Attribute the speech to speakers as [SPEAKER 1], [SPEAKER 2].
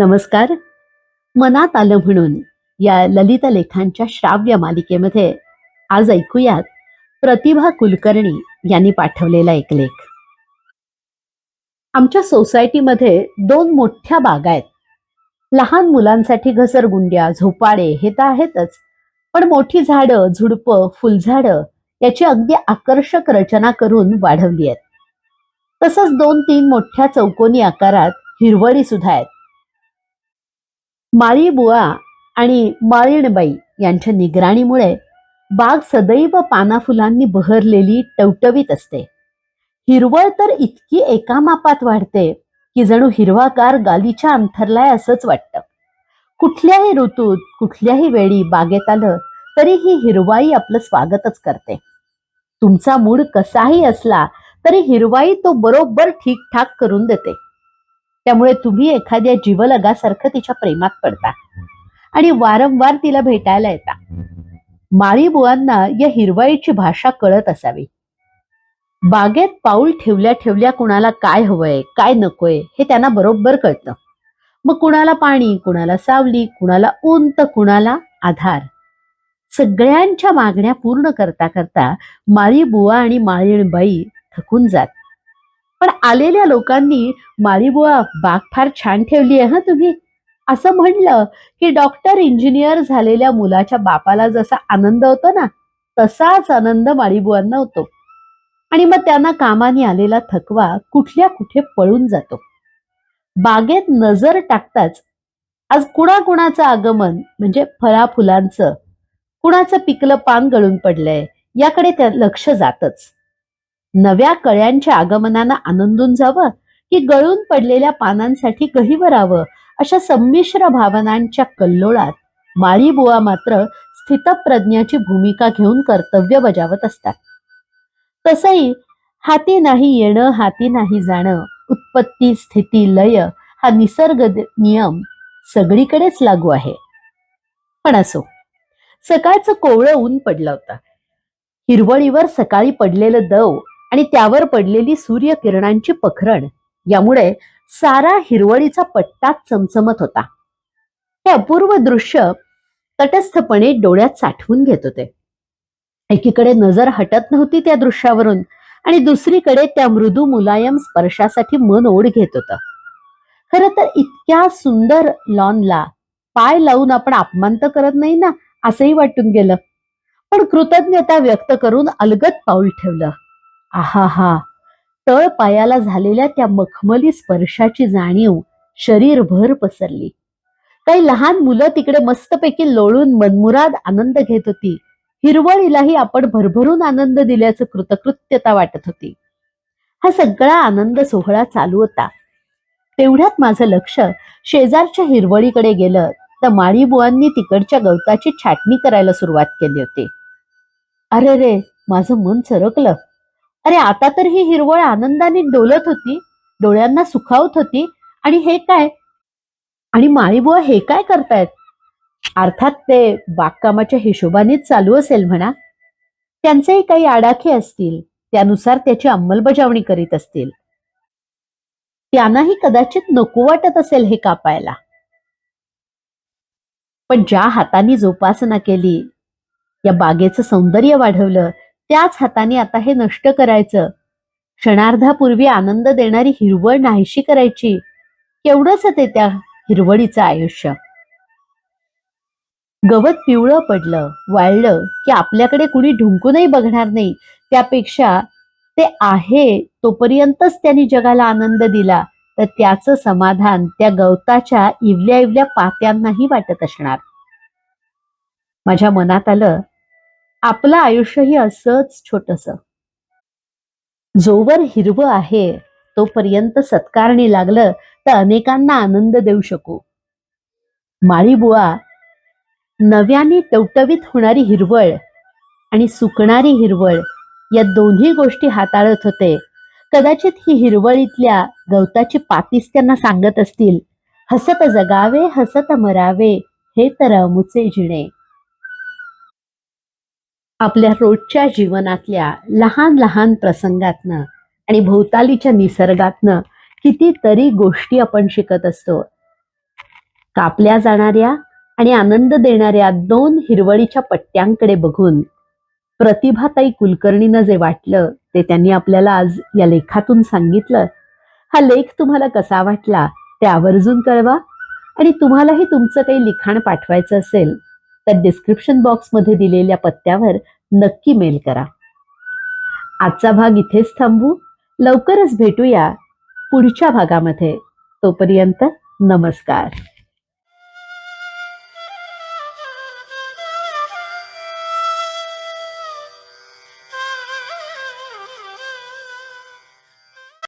[SPEAKER 1] नमस्कार. मनात आलं म्हणून या ललित लेखांच्या श्राव्य मालिकेमध्ये आज ऐकूयात प्रतिभा कुलकर्णी यांनी पाठवलेला एक लेख. आमच्या सोसायटीमध्ये दोन मोठ्या बागा आहेत. लहान मुलांसाठी घसरगुंड्या झोपाळे हे तर आहेतच पण मोठी झाडं झुडपं फुलझाडं याची अगदी आकर्षक रचना करून वाढवली आहेत. तसंच दोन तीन मोठ्या चौकोनी आकारात हिरवळी सुद्धा आहेत. माळीबुवा आणि माळीणबाई यांच्या निगराणीमुळे बाग सदैव पाना फुलांनी बहरलेली टवटवीत असते. हिरवळ तर इतकी एका मापात वाढते की जणू हिरवाकार गालीच्या अंथरलाय असंच वाटतं. कुठल्याही ऋतूत कुठल्याही वेळी बागेत आलं तरी ही हिरवाई आपलं स्वागतच करते. तुमचा मूड कसाही असला तरी हिरवाई तो बरोबर ठीकठाक करून देते. त्यामुळे तुम्ही एखाद्या जीवलगासारखं तिच्या प्रेमात पडता. आणि वारंवार तिला भेटायला येता. माळीबुवांना या हिरवाईची भाषा कळत असावी. बागेत पाऊल ठेवल्या ठेवल्या कुणाला काय हवंय काय नकोय हे त्यांना बरोबर कळतं. मग कुणाला पाणी कुणाला सावली कुणाला ऊन तर कुणाला आधार. सगळ्यांच्या मागण्या पूर्ण करता करता माळी बुवा आणि माळीणबाई थकून जात. पण आलेल्या लोकांनी माळीबुवा बाग फार छान ठेवली आहे हा तुम्ही? असं म्हणलं की डॉक्टर इंजिनियर झालेल्या मुलाच्या बापाला जसा आनंद होतो ना तसाच आनंद माळीबुवांना होतो. आणि मग त्यांना कामाने आलेला थकवा कुठल्या कुठे पळून जातो. बागेत नजर टाकताच आज कुणाकुणाचं आगमन म्हणजे फळा फुलांचं कुणाचं पिकलं पान गळून पडलंय याकडे त्या लक्ष जातच. नव्या कळ्यांच्या आगमनानं आनंदून जावं की गळून पडलेल्या पानांसाठी गहिवरावं अशा संमिश्र भावनांच्या कल्लोळात माळीबुवा मात्र स्थितप्रज्ञाची भूमिका घेऊन कर्तव्य बजावत असतात. तसंही हाती नाही येणं हाती नाही जाणं उत्पत्ती स्थिती लय हा निसर्ग नियम सगळीकडेच लागू आहे. पण असो सकाळचं कोवळं ऊन पडलं होतं. हिरवळीवर सकाळी पडलेलं दव आणि त्यावर पडलेली सूर्यकिरणांची पखरण यामुळे सारा हिरवळीचा पट्टा चमचमत होता. हे अपूर्व दृश्य तटस्थपणे डोळ्यात साठवून घेत होते. एकीकडे नजर हटत नव्हती त्या दृश्यावरून आणि दुसरीकडे त्या मृदू मुलायम स्पर्शासाठी मन ओढ घेत होतं. खरं तर इतक्या सुंदर लॉनला पाय लावून आपण अपमान तर करत नाही ना असंही वाटून गेलं. पण कृतज्ञता व्यक्त करून अलगत पाऊल ठेवलं. आहा हा. तळ पायाला झालेल्या त्या मखमली स्पर्शाची जाणीव शरीरभर पसरली. काही लहान मुलं तिकडे मस्तपैकी लोळून मनमुराद आनंद घेत होती. हिरवळीलाही आपण भरभरून आनंद दिल्याचं कृतकृत्यता वाटत होती. हा सगळा आनंद सोहळा चालू होता. तेवढ्यात माझं लक्ष शेजारच्या हिरवळीकडे गेलं. तर माळीबुवांनी तिकडच्या गवताची छाटणी करायला सुरुवात केली होती. अरे रे माझं मन सरकलं अरे आता तर ही हिरवळ आनंदाने डोलत होती डोळ्यांना सुखावत होती. आणि हे काय? आणि माळीबुवा हे काय करतायत? अर्थात ते बागकामाच्या हिशोबानेच चालू असेल म्हणा. त्यांचेही काही आडाखे असतील त्यानुसार त्याची अंमलबजावणी करीत असतील. त्यांनाही कदाचित नको वाटत असेल हे कापायला. पण ज्या हाताने जोपासना केली या बागेचं सौंदर्य वाढवलं त्याच हाताने आता हे नष्ट करायचं. क्षणार्धापूर्वी आनंद देणारी हिरवळ नाहीशी करायची. केवढंच ते त्या हिरवळीचं आयुष्य. गवत पिवळं पडलं वाळलं की आपल्याकडे कुणी ढुंकूनही बघणार नाही. त्यापेक्षा ते आहे तोपर्यंतच त्यांनी जगाला आनंद दिला. तर त्याचं समाधान त्या गवताच्या इवल्या इवल्या पात्यांनाही वाटत असणार. माझ्या मनात आलं आपलं आयुष्यही असंच छोटस. जोवर हिरवं आहे तोपर्यंत सत्कारणी लागलं तर अनेकांना आनंद देऊ शकू. माळीबुवा नव्याने टवटवीत होणारी हिरवळ आणि सुकणारी हिरवळ या दोन्ही गोष्टी हाताळत होते. कदाचित ही हिरवळीतल्या गवताची पातीस त्यांना सांगत असतील हसत जगावे हसत मरावे हे तर अमुचे जिणे. आपल्या रोजच्या जीवनातल्या लहान लहान प्रसंगातनं आणि भोवतालीच्या निसर्गातनं कितीतरी गोष्टी आपण शिकत असतो. कापल्या जाणाऱ्या आणि आनंद देणाऱ्या दोन हिरवळीच्या पट्ट्यांकडे बघून प्रतिभाताई कुलकर्णीनं जे वाटलं ते त्यांनी आपल्याला आज या लेखातून सांगितलं. हा लेख तुम्हाला कसा वाटला ते आवर्जून कळवा आणि तुम्हालाही तुमचं काही लिखाण पाठवायचं असेल तर डिस्क्रिप्शन बॉक्समध्ये दिलेल्या पत्त्यावर नक्की मेल करा. आजचा भाग इथेच थांबू. लवकरच भेटूया पुढच्या भागामध्ये. तोपर्यंत नमस्कार.